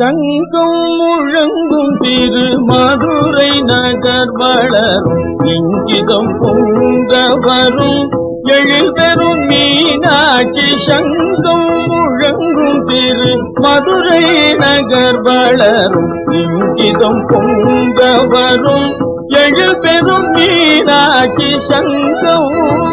முழங்கும் திரு மதுரை நகர் வளரும். இங்கிதம் பொங்க வரும். எழுதரும் மீனாட்சி சங்கம் முழங்கும் திரு மதுரை நகர் வளரும். இங்கிதம் பொங்க வரும். எழில் மீனாட்சி சங்கம்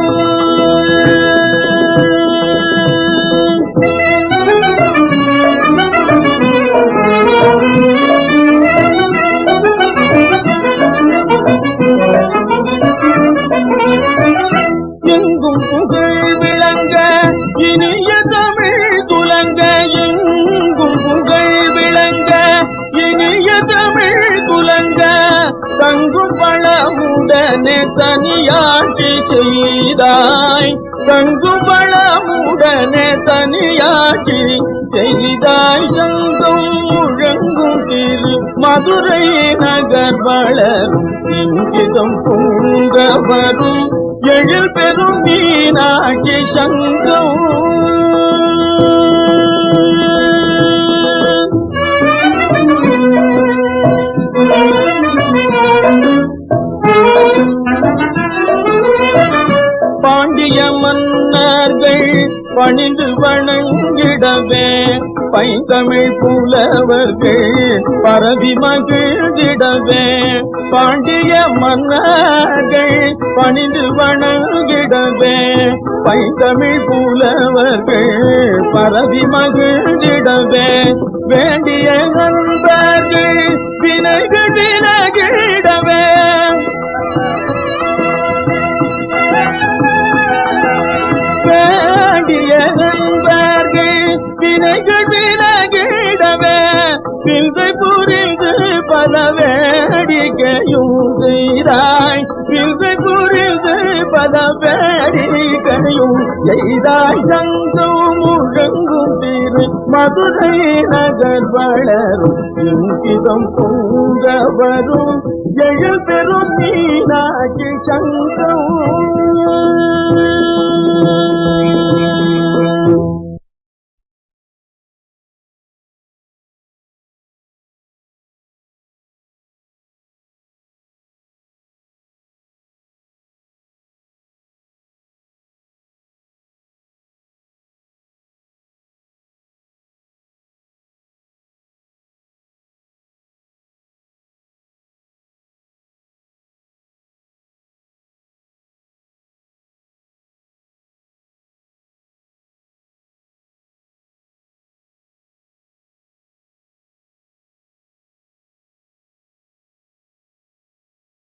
தங்கும் பழமுடனே தனியாட்சி செய்தாய். தங்கு பழமுடனே தனியாட்சி செய்தாய். சங்கம் முழங்கும் திரு மதுரை நகர் வளரும். இங்கிதம் பூங்க வரும் எழில் பெறும் மீனாட்சி சங்கம் பணிந்து வணங்கிடவே. பைந்தமிழ் புலவர்கள் பரவி மகிழ்ந்திடவே. பாண்டிய மன்னர்கள் பணிந்து வணங்கிடவே. பைந்தமிழ் புலவர்கள் பரவி மகிழ்ந்திடவே. வேண்டிய வேடிக்கையும் செய்தாய் முழங்கும் திரு மதுரை நகர் வளரும் இங்கிதம் பொங்க வரும் எழு பெரும் மீனாட்சி சங்கம்